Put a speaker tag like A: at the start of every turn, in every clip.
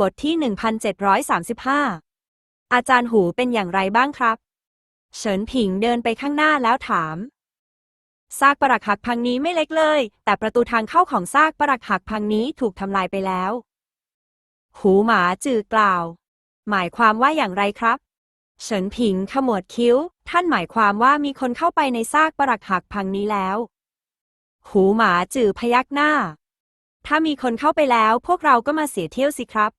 A: บทที่ 1735 อาจารย์หูเป็นอย่างไรบ้างครับ เฉินผิงเดินไปข้างหน้าแล้วถาม ซากปรักหักพังนี้ไม่เล็กเลย แต่ประตูทางเข้าของซากปรักหักพังนี้ถูกทำลายไปแล้ว หูหมาจือกล่าว หมายความว่าอย่างไรครับ เฉินผิงขมวดคิ้ว ท่านหมายความว่ามีคนเข้าไปในซากปรักหักพังนี้แล้ว หูหมาจือพยักหน้าถ้ามีคนเข้าไปแล้วพวกเราก็มาเสียเที่ยวสิครับ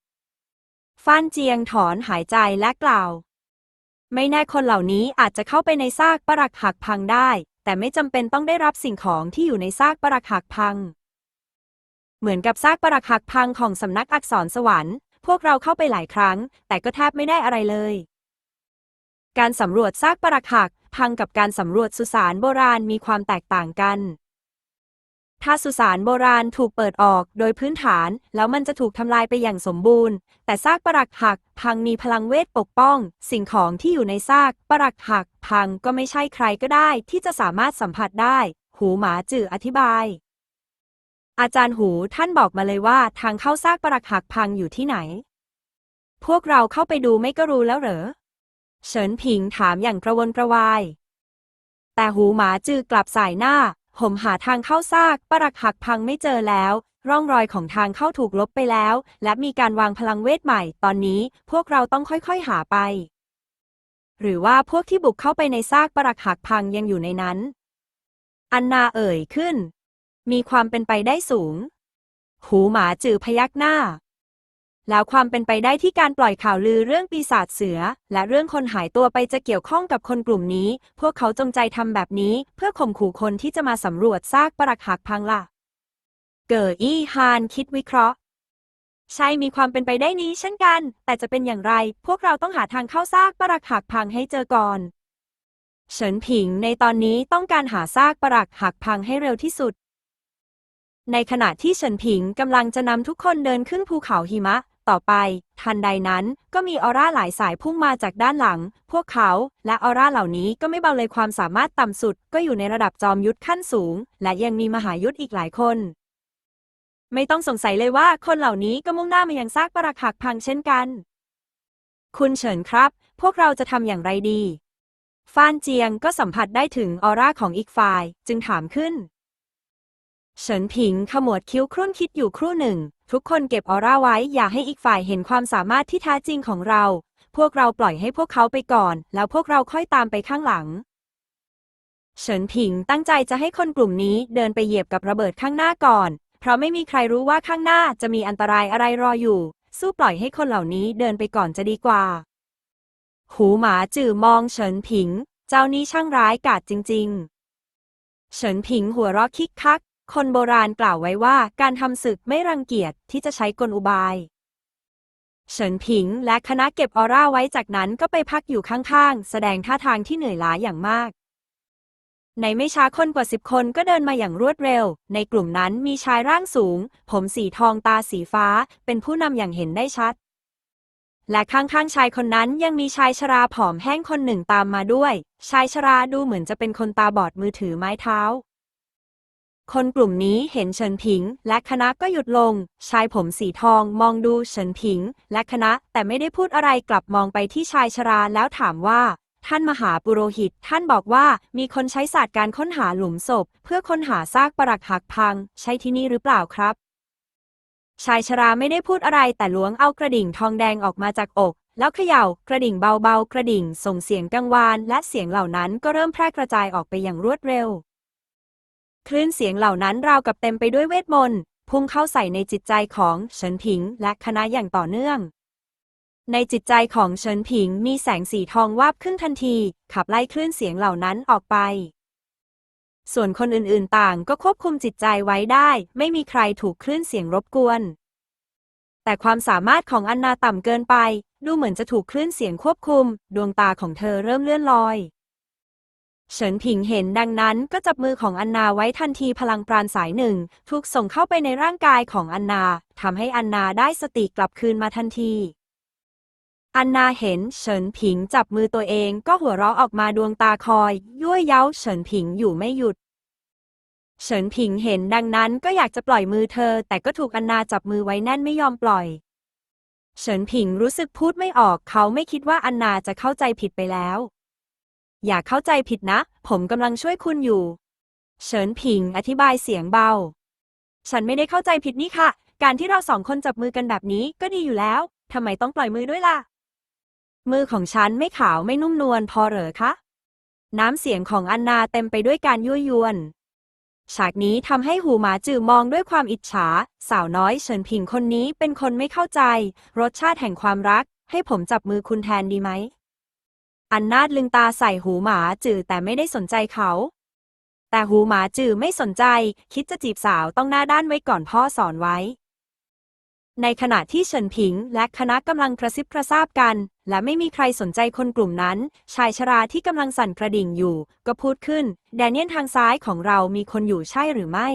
A: ฟ้านเจียงถอนหายใจและกล่าว ไม่แน่คนเหล่านี้อาจจะเข้าไปในซากปรักหักพังได้ แต่ไม่จำเป็นต้องได้รับสิ่งของที่อยู่ในซากปรักหักพัง เหมือนกับซากปรักหักพังของสำนักอักษรสวรรค์ พวกเราเข้าไปหลายครั้ง แต่ก็แทบไม่ได้อะไรเลย การสำรวจซากปรักหักพังกับการสำรวจสุสานโบราณมีความแตกต่างกัน ถ้าสุสานโบราณถูกเปิดออกโดยพื้นฐาน แล้วมันจะถูกทำลายไปอย่างสมบูรณ์ แต่ซากปรักหัก พังมีพลังเวทปกป้อง สิ่งของที่อยู่ในซากปรักหัก พังก็ไม่ใช่ใครก็ได้ ที่จะสามารถสัมผัสได้ หูหมาจื่ออธิบาย อาจารย์หูท่านบอกมาเลยว่าทางเข้าซากปรักหักพังอยู่ที่ไหน พวกเราเข้าไปดูไม่ก็รู้แล้วเหรอเฉินผิงถามอย่างกระวนกระวาย แต่หูหมาจือกลับสายหน้า ผมหาทางเข้าซากปรักหักพังไม่เจอแล้ว ร่องรอยของทางเข้าถูกลบไปแล้ว และมีการวางพลังเวทใหม่ ตอนนี้พวกเราต้องค่อยๆหาไป หรือว่าพวกที่บุกเข้าไปในซากปรักหักพังยังอยู่ในนั้น อันนาเอ่ยขึ้น มีความเป็นไปได้สูง หูหมาจือพยักหน้า แล้วความเป็นไปได้ที่การปล่อยข่าวลือเรื่องปีศาจเสือ และเรื่องคนหายตัวไปจะเกี่ยวข้องกับคนกลุ่มนี้ พวกเขาจงใจทำแบบนี้ เพื่อข่มขู่คนที่จะมาสำรวจซากปรักหักพังล่ะ เก๋ออี้ฮานคิดวิเคราะห์ ใช่มีความเป็นไปได้นี้เช่นกัน แต่จะเป็นอย่างไร พวกเราต้องหาทางเข้าซากปรักหักพังให้เจอก่อนเฉินผิงในตอนนี้ต้องการหาซากปรักหักพังให้เร็วที่สุดในขณะที่เฉินผิงกำลังจะนำทุกคนเดินขึ้นภูเขาหิมะ ต่อไป ทันใดนั้นก็มีออร่าหลายสายพุ่งมาจากด้านหลัง พวกเขาและออร่าเหล่านี้ก็ไม่เบาเลยความสามารถต่ำสุด ก็อยู่ในระดับจอมยุทธขั้นสูง และยังมีมหายุทธอีกหลายคน ไม่ต้องสงสัยเลยว่าคนเหล่านี้ก็มุ่งหน้ามายังซากปรักหักพังเช่นกัน คุณเฉินครับ พวกเราจะทำอย่างไรดีฟานเจียงก็สัมผัสได้ถึงออร่าของอีกฝ่ายจึงถามขึ้น เฉินผิงขมวดคิ้วครุ่นคิดอยู่ครู่หนึ่ง ทุกคนเก็บออร่าไว้อย่าให้อีกฝ่ายเห็นความสามารถที่แท้จริงของเรา พวกเราปล่อยให้พวกเขาไปก่อน แล้วพวกเราค่อยตามไปข้างหลัง เฉินผิงตั้งใจจะให้คนกลุ่มนี้เดินไปเหยียบกับระเบิดข้างหน้าก่อน เพราะไม่มีใครรู้ว่าข้างหน้าจะมีอันตรายอะไรรออยู่ สู้ปล่อยให้คนเหล่านี้เดินไปก่อนจะดีกว่า หูหมาจื่อมองเฉินผิง เจ้านี้ช่างร้ายกาจจริง ๆ เฉินผิงหัวเราะคิกคัก คนโบราณกล่าวไว้ว่าการทำศึกไม่รังเกียจที่จะใช้กลอุบาย เฉินผิงและคณะเก็บออร่าไว้จากนั้นก็ไปพักอยู่ข้างๆ แสดงท่าทางที่เหนื่อยล้าอย่างมาก ในไม่ช้าคนกว่าสิบคนก็เดินมาอย่างรวดเร็ว ในกลุ่มนั้นมีชายร่างสูง ผมสีทองตาสีฟ้า เป็นผู้นำอย่างเห็นได้ชัด และข้างๆชายคนนั้นยังมีชายชราผอมแห้งคนหนึ่งตามมาด้วย ชายชราดูเหมือนจะเป็นคนตาบอดมือถือไม้เท้า คนกลุ่มนี้เห็นเฉินผิง และคณะก็หยุดลง ชายผมสีทองมองดูเฉินผิง และคณะแต่ไม่ได้พูดอะไรกลับมองไปที่ชายชราแล้วถามว่า ท่านมหาปุโรหิต ท่านบอกว่ามีคนใช้ศาสตร์การค้นหาหลุมศพ เพื่อค้นหาซากปรักหักพัง ใช่ที่นี่หรือเปล่าครับ ชายชราไม่ได้พูดอะไรแต่ล้วงเอากระดิ่งทองแดงออกมาจากอก แล้วเขย่ากระดิ่งเบาๆ กระดิ่งส่งเสียงกังวาน และเสียงเหล่านั้นก็เริ่มแพร่กระจายออกไปอย่างรวดเร็ว คลื่นเสียงเหล่านั้นราวกับเต็มไปด้วยเวทมนต์พุ่งเข้าใส่ในจิตใจของเฉินผิงและคณะอย่างต่อเนื่อง ในจิตใจของเฉินผิงมีแสงสีทองวาบขึ้นทันที ขับไล่คลื่นเสียงเหล่านั้นออกไป ส่วนคนอื่นๆต่างก็ควบคุมจิตใจไว้ได้ ไม่มีใครถูกคลื่นเสียงรบกวน แต่ความสามารถของอันนาต่ำเกินไป ดูเหมือนจะถูกคลื่นเสียงควบคุม ดวงตาของเธอเริ่มเลื่อนลอย เฉินผิงเห็นดังนั้นก็จับมือของอันนาไว้ทันทีพลังปราณสายหนึ่ง ถูกส่งเข้าไปในร่างกายของอันนาทำให้อันนาได้สติกลับคืนมาทันที อันนาเห็นเฉินผิงจับมือตัวเองก็หัวเราะออกมาดวงตาคอยยั่วเย้าเฉินผิงอยู่ไม่หยุดเฉินผิงเห็นดังนั้นก็อยากจะปล่อยมือเธอ แต่ก็ถูกอันนาจับมือไว้แน่นไม่ยอมปล่อย เฉินผิงรู้สึกพูดไม่ออกเขาไม่คิดว่าอันนาจะเข้าใจผิดไปแล้ว อย่าเข้าใจผิดนะ ผมกำลังช่วยคุณอยู่ เฉินผิงอธิบายเสียงเบา ฉันไม่ได้เข้าใจผิดนี่ค่ะ การที่เราสองคนจับมือกันแบบนี้ก็ดีอยู่แล้ว ทำไมต้องปล่อยมือด้วยล่ะ มือของฉันไม่ขาวไม่นุ่มนวลพอเหรอคะ น้ำเสียงของอันนาเต็มไปด้วยการยั่วยวน ฉากนี้ทำให้หูหมาจือมองด้วยความอิจฉา สาวน้อยเฉินผิงคนนี้เป็นคนไม่เข้าใจ รสชาติแห่งความรัก ให้ผมจับมือคุณแทนดีไหม อันนาดลึงตาใส่หูหมาจือแต่ไม่ได้สนใจเขา แต่หูหมาจือไม่สนใจ คิดจะจีบสาวต้องหน้าด้านไว้ก่อนพ่อสอนไว้ ในขณะที่เฉินผิงและคณะกำลังกระซิบกระซาบกัน และไม่มีใครสนใจคนกลุ่มนั้น ชายชราที่กำลังสั่นกระดิ่งอยู่ ก็พูดขึ้น แดเนียนทางซ้ายของเรามีคนอยู่ใช่หรือไม่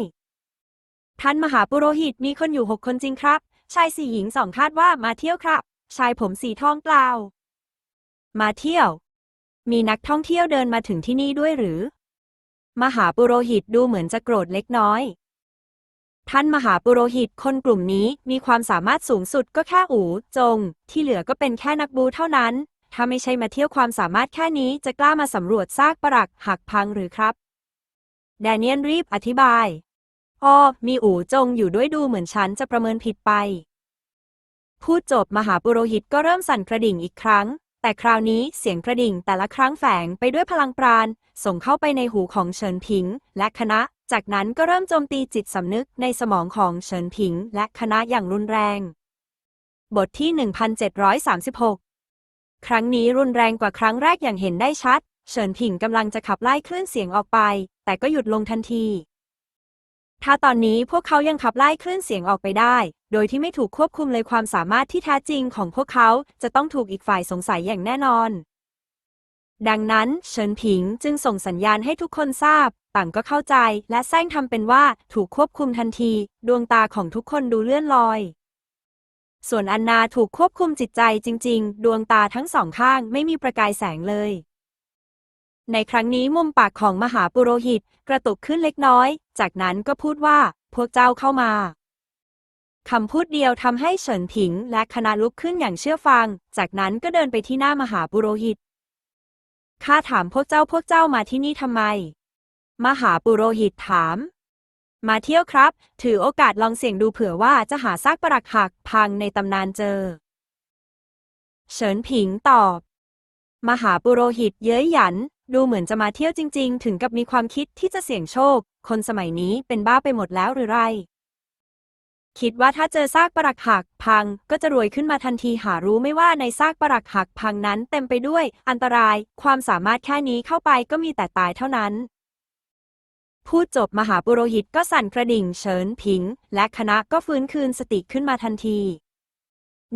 A: ท่านมหาปุโรหิตมีคนอยู่หกคนจริงครับ ชายสี่หญิงสองคาดว่ามาเที่ยวครับ ชายผมสีทองเปล่า มาเที่ยว มีนักท่องเที่ยวเดินมาถึงที่นี่ด้วยหรือ มหาปุโรหิตดูเหมือนจะโกรธเล็กน้อย ท่านมหาปุโรหิตคนกลุ่มนี้มีความสามารถสูงสุดก็แค่อูจง ที่เหลือก็เป็นแค่นักบูเท่านั้น ถ้าไม่ใช่มาเที่ยวความสามารถแค่นี้จะกล้ามาสำรวจซากปรักหักพังหรือครับ แดเนียนรีบอธิบายอ้อมีอูจงอยู่ด้วยดูเหมือนฉันจะประเมินผิดไป พูดจบมหาปุโรหิตก็เริ่มสั่นกระดิ่งอีกครั้ง แต่คราวนี้เสียงกระดิ่งแต่ละครั้งแฝงไปด้วยพลังปราณ ส่งเข้าไปในหูของเฉินผิง และคณะ จากนั้นก็เริ่มโจมตีจิตสำนึกในสมองของเฉินผิง และคณะอย่างรุนแรง บทที่ 1736 ครั้งนี้รุนแรงกว่าครั้งแรกอย่างเห็นได้ชัด เฉินผิงกำลังจะขับไล่คลื่นเสียงออกไป แต่ก็หยุดลงทันที ถ้าตอนนี้พวกเขายังขับไล่คลื่นเสียงออกไปได้ โดยที่ไม่ถูกควบคุมเลยความสามารถที่แท้จริงของพวกเขาจะต้องถูกอีกฝ่ายสงสัยอย่างแน่นอน ดังนั้นเฉินผิงจึงส่งสัญญาณให้ทุกคนทราบ ต่างก็เข้าใจและแซงทำเป็นว่าถูกควบคุมทันที ดวงตาของทุกคนดูเลื่อนลอย ส่วนอันนาถูกควบคุมจิตใจจริง ๆ ดวงตาทั้งสองข้างไม่มีประกายแสงเลย ในครั้งนี้มุมปากของมหาปุโรหิตกระตุกขึ้นเล็กน้อย จากนั้นก็พูดว่า พวกเจ้าเข้ามาคำพูดเดียวทำให้เฉินผิงและคณะลุกขึ้นอย่างเชื่อฟัง จากนั้นก็เดินไปที่หน้ามหาปุโรหิต ข้าถามพวกเจ้าพวกเจ้ามาที่นี่ทำไม มหาปุโรหิตถาม มาเที่ยวครับ ถือโอกาสลองเสี่ยงดูเผื่อว่าจะหาซากปรักหักพังในตำนานเจอ เฉินผิงตอบ มหาปุโรหิตเย้ยหยัน ดูเหมือนจะมาเที่ยวจริง ๆ ถึงกับมีความคิดที่จะเสี่ยงโชค คนสมัยนี้เป็นบ้าไปหมดแล้วหรือไร คิดว่าถ้าเจอซากปรักหักพังก็จะรวยขึ้นมาทันทีหารู้ไม่ว่าในซากปรักหักพังนั้นเต็มไปด้วย อันตราย ความสามารถแค่นี้เข้าไปก็มีแต่ตายเท่านั้น พูดจบมหาปุโรหิตก็สั่นกระดิ่งเฉินผิง และคณะก็ฟื้นคืนสติขึ้นมาทันที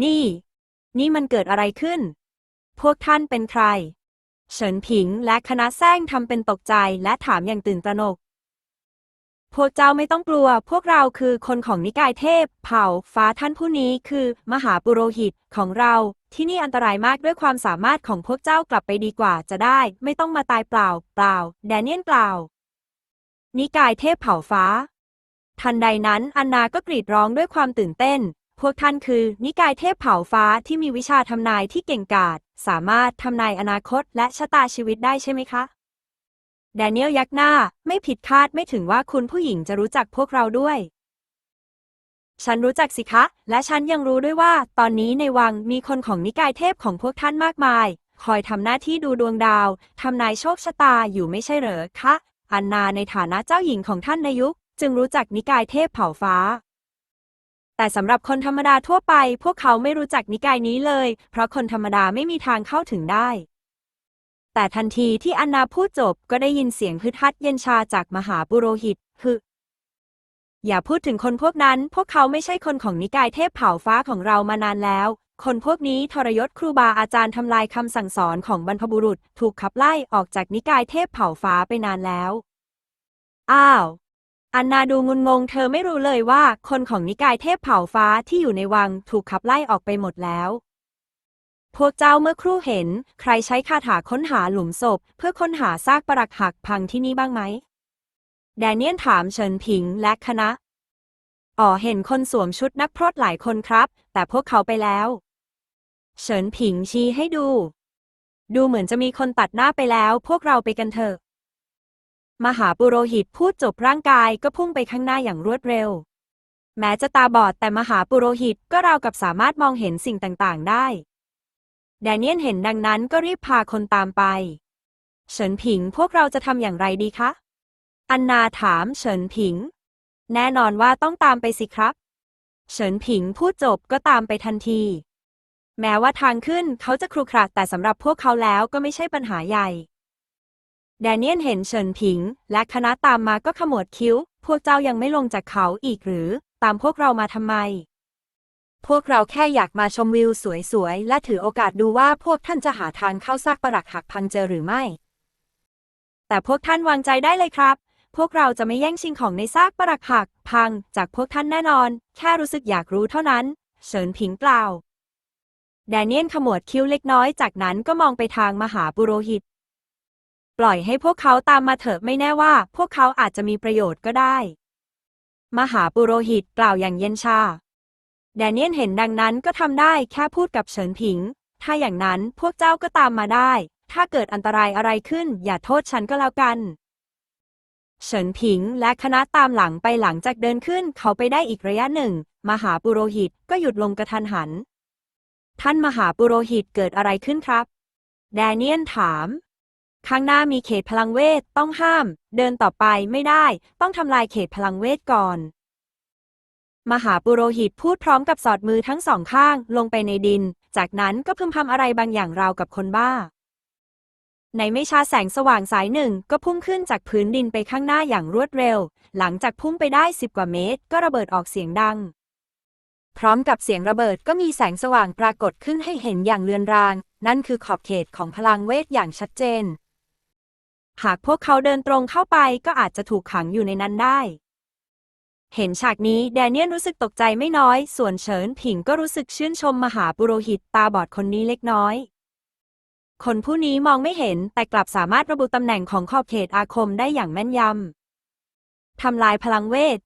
A: นี่ นี่มันเกิดอะไรขึ้น พวกท่านเป็นใคร เฉินผิงและคณะแซงทำเป็นตกใจและถามอย่างตื่นตระหนก พวกเจ้าไม่ต้องกลัว พวกเราคือคนของนิกายเทพ เผ่าฟ้าท่านผู้นี้คือ มหาปุโรหิตของเรา ที่นี่อันตรายมากด้วยความสามารถของพวกเจ้ากลับไปดีกว่าจะได้ ไม่ต้องมาตายเปล่า เปล่า แดเนียนกล่าว นิกายเทพเผ่าฟ้า ทันใดนั้นอันนาก็กรีดร้องด้วยความตื่นเต้น พวกท่านคือ นิกายเทพเผ่าฟ้าที่มีวิชาทำนายที่เก่งกาจสามารถทำนายอนาคตและชะตาชีวิตได้ใช่ไหมคะแดเนียลยักหน้าไม่ผิดคาดไม่ถึงว่าคุณผู้หญิงจะรู้จักพวกเราด้วย ฉันรู้จักสิคะ และฉันยังรู้ด้วยว่า ตอนนี้ในวังมีคนของนิกายเทพของพวกท่านมากมาย คอยทำหน้าที่ดูดวงดาวทำนายโชคชะตาอยู่ไม่ใช่เหรอคะ อันนาในฐานะเจ้าหญิงของท่านในยุค จึงรู้จักนิกายเทพเผ่าฟ้า แต่สำหรับคนธรรมดาทั่วไป พวกเขาไม่รู้จักนิกายนี้เลย เพราะคนธรรมดาไม่มีทางเข้าถึงได้ แต่ทันทีที่อันนาพูดจบก็ได้ยินเสียงฮึดฮัดเย็นชาจากมหาปุโรหิตฮึอย่าพูดถึงคนพวกนั้น พวกเขาไม่ใช่คนของนิกายเทพเผ่าฟ้าของเรามานานแล้ว คนพวกนี้ทรยศครูบาอาจารย์ทำลายคำสั่งสอนของบรรพบุรุษ ถูกขับไล่ออกจากนิกายเทพเผ่าฟ้าไปนานแล้ว อ้าว อันนาดูงุนงงเธอไม่รู้เลยว่า คนของนิกายเทพเผ่าฟ้าที่อยู่ในวังถูกขับไล่ออกไปหมดแล้ว พวกเจ้าเมื่อครู่เห็น ใครใช้คาถาค้นหาหลุมศพ เพื่อค้นหาซากปรักหักพังที่นี่บ้างไหม แดเนียนถามเฉินผิงและคณะ อ๋อเห็นคนสวมชุดนักพรตหลายคนครับ แต่พวกเขาไปแล้ว เฉินผิงชี้ให้ดู ดูเหมือนจะมีคนตัดหน้าไปแล้ว พวกเราไปกันเถอะ มหาปุโรหิตพูดจบร่างกายก็พุ่งไปข้างหน้าอย่างรวดเร็ว แม้จะตาบอดแต่มหาปุโรหิตก็ราวกับสามารถมองเห็นสิ่งต่างๆ ได้ แดเนียนเห็นดังนั้นก็รีบพาคนตามไป เฉินผิงพวกเราจะทำอย่างไรดีคะ อันนาถามเฉินผิง แน่นอนว่าต้องตามไปสิครับ เฉินผิงพูดจบก็ตามไปทันที แม้ว่าทางขึ้นเขาจะครุขระแต่สำหรับพวกเขาแล้วก็ไม่ใช่ปัญหาใหญ่ แดเนียนเห็นเฉินผิง และคณะตามมาก็ขมวดคิ้ว พวกเจ้ายังไม่ลงจากเขาอีกหรือ ตามพวกเรามาทำไม
B: พวกเราแค่อยากมาชมวิวสวยๆ และถือโอกาสดูว่าพวกท่านจะหาทางเข้าซากปรักหักพังเจอหรือไม่
A: แต่พวกท่านวางใจได้เลยครับ พวกเราจะไม่แย่งชิงของในซากปรักหักพังจากพวกท่านแน่นอน แค่รู้สึกอยากรู้เท่านั้น เฉินผิงกล่าว แดเนียนขมวดคิ้วเล็กน้อยจากนั้นก็มองไปทางมหาปุโรหิต ปล่อยให้พวกเขาตามมาเถอะไม่แน่ว่า พวกเขาอาจจะมีประโยชน์ก็ได้ มหาปุโรหิตกล่าวอย่างเย็นชา แดเนียนเห็นดังนั้นก็ทำได้แค่พูดกับเฉินผิง ถ้าอย่างนั้นพวกเจ้าก็ตามมาได้ ถ้าเกิดอันตรายอะไรขึ้น อย่าโทษฉันก็แล้วกัน เฉินผิงและคณะตามหลังไปหลังจากเดินขึ้น เขาไปได้อีกระยะหนึ่ง มหาปุโรหิตก็หยุดลงกระทันหัน ท่านมหาปุโรหิตเกิดอะไรขึ้นครับ แดเนียนถาม ข้างหน้ามีเขตพลังเวทต้องห้าม เดินต่อไปไม่ได้ ต้องทำลายเขตพลังเวทก่อน มหาปุโรหิตพูดพร้อมกับสอดมือทั้งสองข้างลงไปในดิน จากนั้นก็พึมพำอะไรบางอย่างราวกับคนบ้า ในไม่ช้าแสงสว่างสายหนึ่งก็พุ่งขึ้นจากพื้นดินไปข้างหน้าอย่างรวดเร็ว หลังจากพุ่งไปได้สิบกว่าเมตร ก็ระเบิดออกเสียงดัง
B: พร้อมกับเสียงระเบิดก็มีแสงสว่างปรากฏขึ้นให้เห็นอย่างเลือนราง นั่นคือขอบเขตของพลังเวทอย่างชัดเจน
A: หากพวกเขาเดินตรงเข้าไปก็อาจจะถูกขังอยู่ในนั้นได้ เห็นฉากนี้แดเนียลรู้สึกตกใจไม่น้อย ส่วนเฉินผิงก็รู้สึกชื่นชมมหาปุโรหิตตาบอดคนนี้เล็กน้อย คนผู้นี้มองไม่เห็นแต่กลับสามารถระบุตำแหน่งของขอบเขตอาคมได้อย่างแม่นยำ ทำลายพลังเวท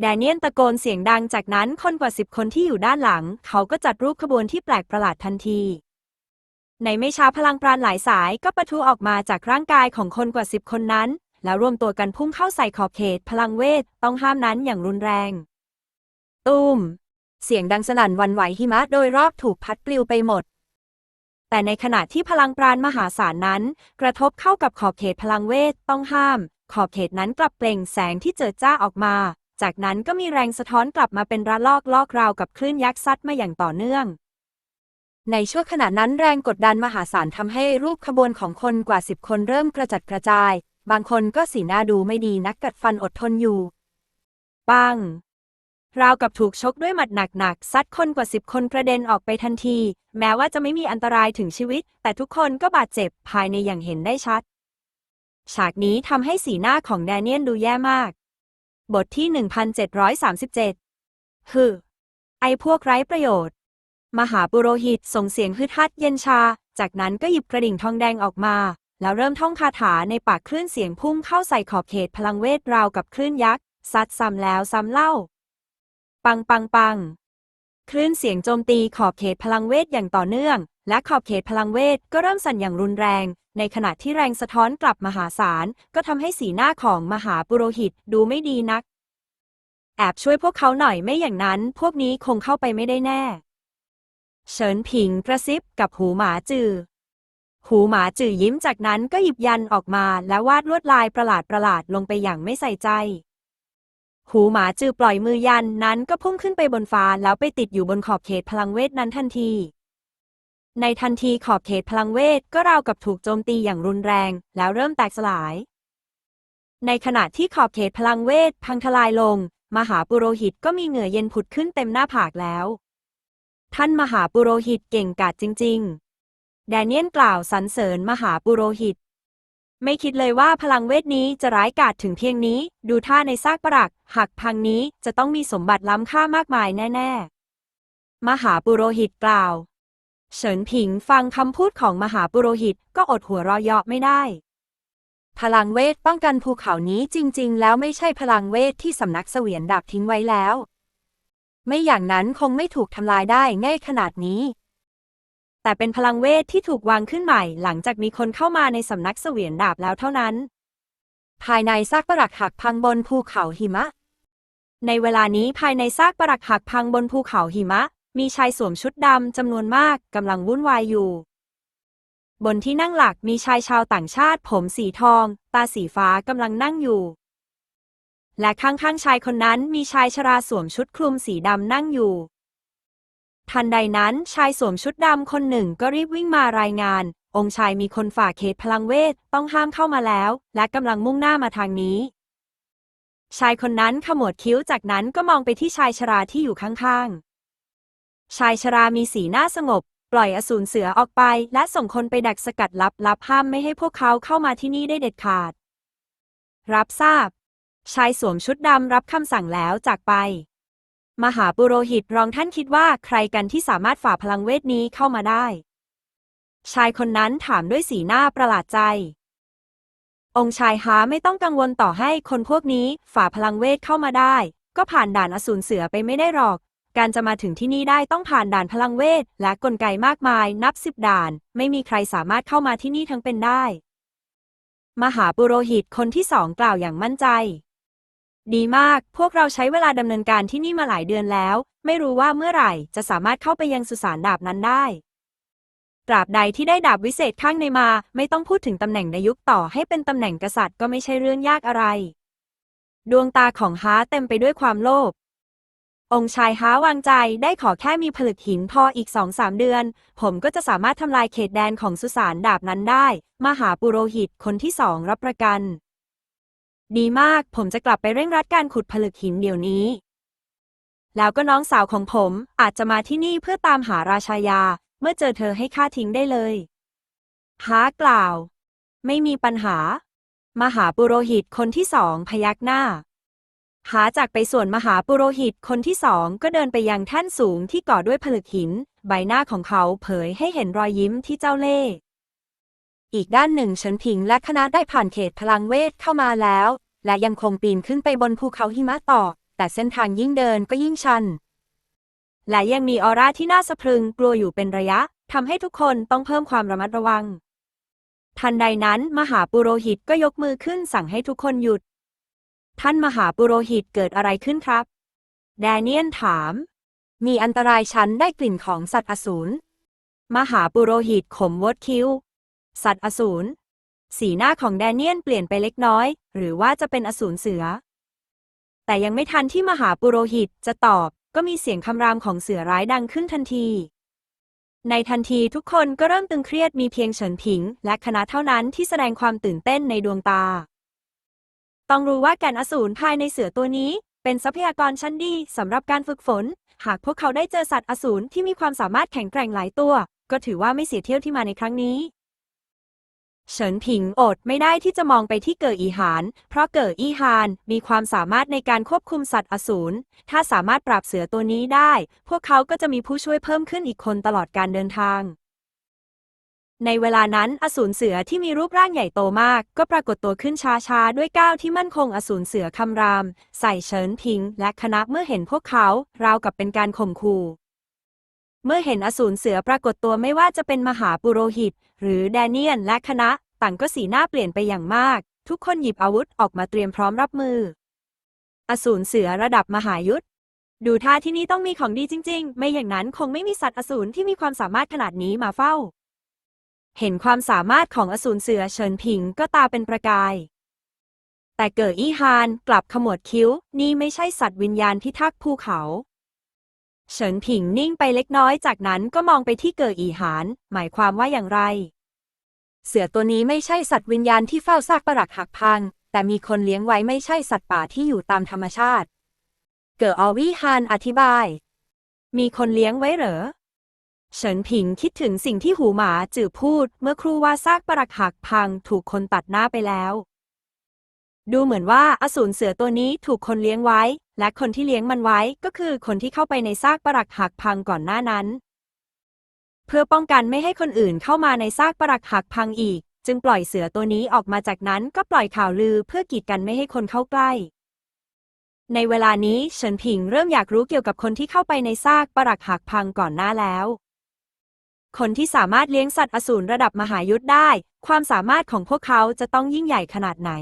A: แดเนียลตะโกนเสียงดังจากนั้นคนกว่าสิบคนที่อยู่ด้านหลัง เขาก็จัดรูปขบวนที่แปลกประหลาดทันที ในไม่ช้าพลังปราณหลายสายก็ปะทุออกมาจากร่างกายของคนกว่าสิบคนนั้น แล้วรวมตัวกันพุ่งเข้าใส่ขอบเขต พลังเวทต้องห้ามนั้นอย่างรุนแรงตูม
B: เสียงดังสนั่นวันไหวหิมะโดยรอบถูกพัดปลิวไปหมด
A: แต่ในขณะที่พลังปราณมหาศาลนั้น กระทบเข้ากับขอบเขตพลังเวทต้องห้าม ขอบเขตนั้นกลับเปล่งแสงที่เจิดจ้าออกมา จากนั้นก็มีแรงสะท้อนกลับมาเป็นระลอกลอกราวกับคลื่นยักษ์ซัดมาอย่างต่อเนื่อง
B: ในช่วงขณะนั้นแรงกดดันมหาศาลทำให้รูปขบวนของคนกว่าสิบคนเริ่มกระจัดกระจาย บางคนก็สีหน้าดูไม่ดีนักกัดฟันอดทนอยู่
A: ปัง ราวกับถูกชกด้วยหมัดหนักๆซัดคนกว่าสิบคนกระเด็นออกไปทันที แม้ว่าจะไม่มีอันตรายถึงชีวิต แต่ทุกคนก็บาดเจ็บภายในอย่างเห็นได้ชัด ฉากนี้ทำให้สีหน้าของแดเนียลดูแย่มาก บทที่ 1737ฮึไอพวกไร้ประโยชน์ มหาปุโรหิตส่งเสียงฮึดฮัดเย็นชา จากนั้นก็หยิบกระดิ่งทองแดงออกมา แล้วเริ่มท่องคาถาในปากคลื่นเสียงพุ่งเข้าใส่ขอบเขตพลังเวทราวกับคลื่นยักษ์ซัดซ้ำแล้วซ้ำเล่า ปังปังปังคลื่นเสียงโจมตีขอบเขตพลังเวทอย่างต่อเนื่อง และขอบเขตพลังเวทก็เริ่มสั่นอย่างรุนแรง ในขณะที่แรงสะท้อนกลับมหาศาล ก็ทำให้สีหน้าของมหาปุโรหิตดูไม่ดีนัก แอบช่วยพวกเขาหน่อยไม่อย่างนั้น พวกนี้คงเข้าไปไม่ได้แน่ เฉินผิงกระซิบกับหูหมาจือ หูหมาจือยิ้มจากนั้นก็หยิบยันออกมาและวาดลวดลายประหลาดประหลาดลงไปอย่างไม่ใส่ใจ หูหมาจือปล่อยมือยันนั้นก็พุ่งขึ้นไปบนฟ้าแล้วไปติดอยู่บนขอบเขตพลังเวทนั้นทันที ในทันทีขอบเขตพลังเวทก็ราวกับถูกโจมตีอย่างรุนแรง แล้วเริ่มแตกสลาย ในขณะที่ขอบเขตพลังเวทพังทลายลง มหาปุโรหิตก็มีเหงื่อเย็นผุดขึ้นเต็มหน้าผากแล้ว ท่านมหาปุโรหิตเก่งกาจจริง ๆ แดเนียลกล่าวสรรเสริญมหาปุโรหิต ไม่คิดเลยว่าพลังเวทนี้จะร้ายกาจถึงเพียงนี้ ดูท่าในซากปรักหักพังนี้จะต้องมีสมบัติล้ำค่ามากมายแน่ ๆ มหาปุโรหิตกล่าว เฉินผิงฟังคำพูดของมหาปุโรหิตก็อดหัวเราะเยาะไม่ได้
B: พลังเวทป้องกันภูเขานี้จริง ๆ แล้วไม่ใช่พลังเวทที่สำนักเสวียนดาบทิ้งไว้แล้ว ไม่อย่างนั้นคงไม่ถูกทำลายได้ง่ายขนาดนี้
A: แต่เป็นพลังเวทที่ถูกวางขึ้นใหม่ หลังจากมีคนเข้ามาในสำนักเสวียนดาบแล้วเท่านั้น
B: ภายในซากปรักหักพังบนภูเขาหิมะ
A: ในเวลานี้ภายในซากปรักหักพังบนภูเขาหิมะ มีชายสวมชุดดำจำนวนมากกำลังวุ่นวายอยู่บนที่นั่งหลักมีชายชาวต่างชาติผมสีทอง ตาสีฟ้ากำลังนั่งอยู่ และข้างๆชายคนนั้นมีชายชราสวมชุดคลุมสีดำนั่งอยู่ ทันใดนั้นชายสวมชุดดำคนหนึ่งก็รีบวิ่งมารายงาน องค์ชายมีคนฝ่าเขตพลังเวทต้องห้ามเข้ามาแล้ว และกำลังมุ่งหน้ามาทางนี้ ชายคนนั้นขมวดคิ้วจากนั้นก็มองไปที่ชายชราที่อยู่ข้างๆ ชายชรามีสีหน้าสงบ ปล่อยอสูรเสือออกไป และส่งคนไปดักสกัดลับลับห้ามไม่ให้พวกเขาเข้ามาที่นี่ได้เด็ดขาด รับทราบ ชายสวมชุดดำรับคำสั่งแล้วจากไป มหาปุโรหิตรองท่านคิดว่าใครกันที่สามารถฝ่าพลังเวทนี้เข้ามาได้ ชายคนนั้นถามด้วยสีหน้าประหลาดใจ องค์ชายหาไม่ต้องกังวลต่อให้คนพวกนี้ฝ่าพลังเวทเข้ามาได้ ก็ผ่านด่านอสูรเสือไปไม่ได้หรอก การจะมาถึงที่นี่ได้ต้องผ่านด่านพลังเวทและกลไกมากมาย นับสิบด่าน ไม่มีใครสามารถเข้ามาที่นี่ทั้งเป็นได้ มหาปุโรหิตคนที่สองกล่าวอย่างมั่นใจ ดีมาก พวกเราใช้เวลาดำเนินการที่นี่มาหลายเดือนแล้ว ไม่รู้ว่าเมื่อไหร่จะสามารถเข้าไปยังสุสานดาบนั้นได้ ตราบใดที่ได้ดาบวิเศษข้างในมา ไม่ต้องพูดถึงตำแหน่งในยุคต่อให้เป็นตำแหน่งกษัตริย์ก็ไม่ใช่เรื่องยากอะไร ดวงตาของฮาเต็มไปด้วยความโลภ องค์ชายฮาวางใจได้ขอแค่มีผลึกหินพออีกสองสามเดือน ผมก็จะสามารถทำลายเขตแดนของสุสานดาบนั้นได้ มหาปุโรหิตคนที่สองรับประกัน ดีมาก ผมจะกลับไปเร่งรัดการขุดผลึกหินเดี๋ยวนี้ แล้วก็น้องสาวของผมอาจจะมาที่นี่เพื่อตามหาราชายา เมื่อเจอเธอให้ฆ่าทิ้งได้เลยฮากล่าว ไม่มีปัญหา มหาปุโรหิตคนที่สองพยักหน้าหาจากไปส่วนมหาปุโรหิตคนที่สองก็เดินไปยังแท่นสูงที่ก่อด้วยผลึกหิน ใบหน้าของเขาเผยให้เห็นรอยยิ้มที่เจ้าเล่ห์
B: อีกด้านหนึ่งเฉินผิงและคณะได้ผ่านเขตพลังเวทเข้ามาแล้ว และยังคงปีนขึ้นไปบนภูเขาหิมะต่อ แต่เส้นทางยิ่งเดินก็ยิ่งชัน
A: และยังมีออร่าที่น่าสะพรึงกลัวอยู่เป็นระยะทำให้ทุกคนต้องเพิ่มความระมัดระวัง ทันใดนั้นมหาปุโรหิตก็ยกมือขึ้นสั่งให้ทุกคนหยุด ท่านมหาปุโรหิตเกิดอะไรขึ้นครับ แดเนียนถาม
B: มีอันตรายฉันได้กลิ่นของสัตว์อสูร
A: มหาปุโรหิตขมวดคิ้ว สัตว์อสูร สีหน้าของแดเนียนเปลี่ยนไปเล็กน้อย หรือว่าจะเป็นอสูรเสือ แต่ยังไม่ทันที่มหาปุโรหิตจะตอบ ก็มีเสียงคำรามของเสือร้ายดังขึ้นทันที ในทันทีทุกคนก็เริ่มตึงเครียดมีเพียงเฉินผิง และคณะเท่านั้นที่แสดงความตื่นเต้นในดวงตา ต้องรู้ว่าแก่นอสูรภายในเสือตัวนี้ เป็นทรัพยากรชั้นดีสำหรับการฝึกฝน หากพวกเขาได้เจอสัตว์อสูรที่มีความสามารถแข็งแกร่งหลายตัว ก็ถือว่าไม่เสียเที่ยวที่มาในครั้งนี้ เฉินผิงอดไม่ได้ที่จะมองไปที่เก๋ออีหาน เพราะเก๋ออีหานมีความสามารถในการควบคุมสัตว์อสูร ถ้าสามารถปราบเสือตัวนี้ได้ พวกเขาก็จะมีผู้ช่วยเพิ่มขึ้นอีกคนตลอดการเดินทาง ในเวลานั้นอสูรเสือที่มีรูปร่างใหญ่โตมาก ก็ปรากฏตัวขึ้นช้าๆ ด้วยก้าวที่มั่นคงอสูรเสือคำราม ใส่เฉินพิง และคณะเมื่อเห็นพวกเขา ราวกับเป็นการข่มขู่ เมื่อเห็นอสูรเสือปรากฏตัวไม่ว่าจะเป็นมหาปุโรหิต หรือแดเนียนและคณะ ต่างก็สีหน้าเปลี่ยนไปอย่างมาก ทุกคนหยิบอาวุธออกมาเตรียมพร้อมรับมือ อสูรเสือระดับมหายุทธดูท่าที่นี่ต้องมีของดีจริง ๆ ไม่อย่างนั้นคงไม่มีสัตว์อสูรที่มีความสามารถขนาดนี้มาเฝ้า เห็นความสามารถของอสูรเสือเฉินผิงก็ตาเป็นประกาย แต่เก๋ออี้ฮานกลับขมวดคิ้ว นี่ไม่ใช่สัตว์วิญญาณพิทักษ์ภูเขา เฉินผิงนิ่งไปเล็กน้อยจากนั้นก็มองไปที่เก๋ออีหาน หมายความว่าอย่างไร
B: เสือตัวนี้ไม่ใช่สัตว์วิญญาณที่เฝ้าซากปรักหักพัง แต่มีคนเลี้ยงไว้ไม่ใช่สัตว์ป่าที่อยู่ตามธรรมชาติ เกิดออวี่ฮานอธิบาย
A: มีคนเลี้ยงไว้เหรอ เฉินผิงคิดถึงสิ่งที่หูหมาจื่อพูด เมื่อครู่ว่าซากปรักหักพังถูกคนตัดหน้าไปแล้ว ดูเหมือนว่าอสูรเสือตัวนี้ถูกคนเลี้ยงไว้ และคนที่เลี้ยงมันไว้ก็คือคนที่เข้าไปในซากปรักหักพังก่อนหน้านั้น เพื่อป้องกันไม่ให้คนอื่นเข้ามาในซากปรักหักพังอีก จึงปล่อยเสือตัวนี้ออกมาจากนั้นก็ปล่อยข่าวลือเพื่อกีดกันไม่ให้คนเข้าใกล้ ในเวลานี้เฉินผิงเริ่มอยากรู้เกี่ยวกับคนที่เข้าไปในซากปรักหักพังก่อนหน้าแล้วคนที่สามารถเลี้ยงสัตว์อสูรระดับมหายุทธได้ ความสามารถของพวกเขาจะต้องยิ่งใหญ่ขนาดไหน